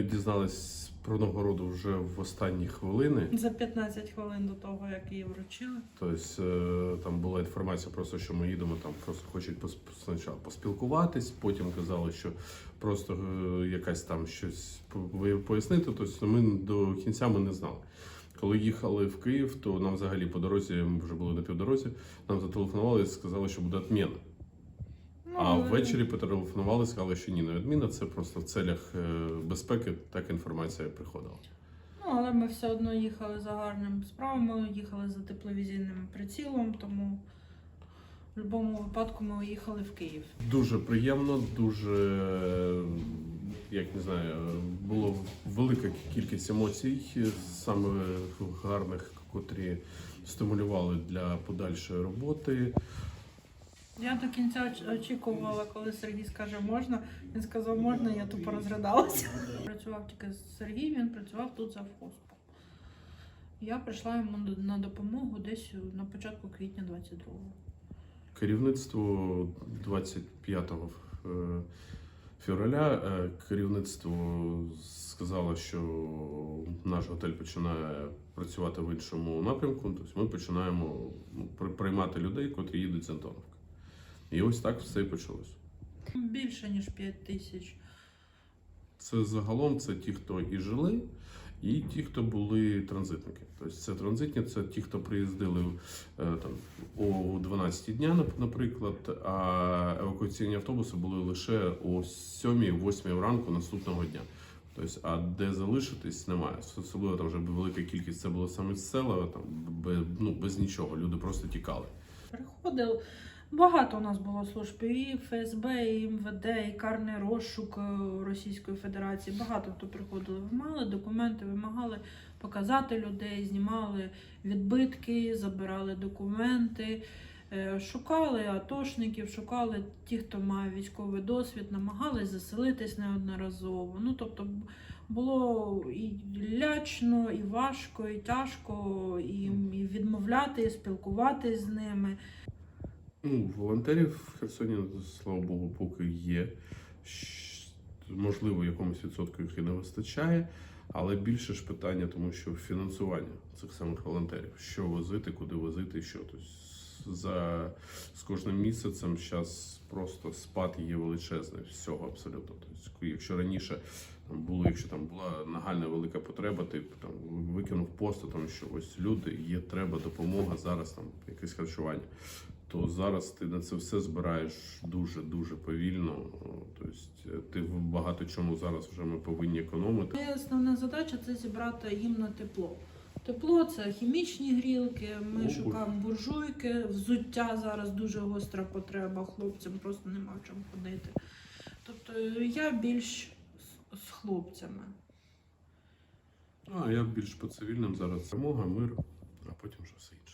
Ми дізнались про нагороду вже в останні хвилини. За 15 хвилин до того, як її вручили. Тобто е, там була інформація просто, що ми їдемо, там просто хочуть спочатку поспілкуватись, потім казали, що просто е, якась там щось по- пояснити. Тобто ми до кінця ми не знали. Коли їхали в Київ, то нам взагалі по дорозі, ми вже були на півдорозі, нам зателефонували і сказали, що буде відміна. Ну, А ввечері потелефонували, сказали, що ні, не відміна, це просто в целях е, безпеки так інформація приходила. Ну, але ми все одно їхали за гарними справами, їхали за тепловізійним прицілом, тому в будь-якому випадку ми їхали в Київ. Дуже приємно, дуже як не знаю, було велика кількість емоцій, саме гарних, котрі стимулювали для подальшої роботи. Я до кінця оч- очікувала, коли Сергій скаже можна. Він сказав можна, я тупо розридалася. Працював тільки з Сергій, він працював тут за вхозпом. Я прийшла йому на допомогу десь на початку квітня 22-го. Керівництво 25 е, февраля е, керівництво сказало, що наш готель починає працювати в іншому напрямку. Тобто ми починаємо ну, при- приймати людей, котрі їдуть з Антоновки. І ось так все і почалось. Більше ніж 5 тисяч. Це загалом це ті, хто і жили, і ті, хто були транзитники. Тобто це транзитні, це ті, хто приїздили е, там о 12 дня, наприклад, а евакуаційні автобуси були лише о 7-8 ранку наступного дня. Тобто, а де залишитись немає. Особливо там вже велика кількість це було саме з села, там без, ну, без нічого. Люди просто тікали. Приходив. Багато у нас було служб і ФСБ, і МВД, і карний розшук е, Російської Федерації. Багато хто приходили, вимагали документи, вимагали показати людей, знімали відбитки, забирали документи, е, шукали атошників, шукали ті, хто має військовий досвід, намагались заселитись неодноразово. Ну тобто було і лячно, і важко, і тяжко, і, відмовляти, і спілкуватись з ними. Ну, волонтерів в Херсоні, слава Богу, поки є. Можливо, якомусь відсотку їх і не вистачає, але більше ж питання, тому що фінансування цих самих волонтерів. Що возити, куди возити, що. Тобто за з кожним місяцем зараз просто спад є величезний всього абсолютно. Тобто, якщо раніше там було, якщо там була нагальна велика потреба, ти там викинув пост, там що ось люди, є треба допомога, зараз там якесь харчування то зараз ти на це все збираєш дуже дуже повільно. Тобто ти в багато чому зараз вже ми повинні економити. Моя основна задача це зібрати їм на тепло. Тепло це хімічні грілки. Ми Обувь. шукаємо буржуйки, взуття зараз дуже гостра потреба. Хлопцям просто нема в чому ходити. Тобто я більш з- з хлопцями. А я більш по цивільним зараз перемога, мир, а потім вже все інше.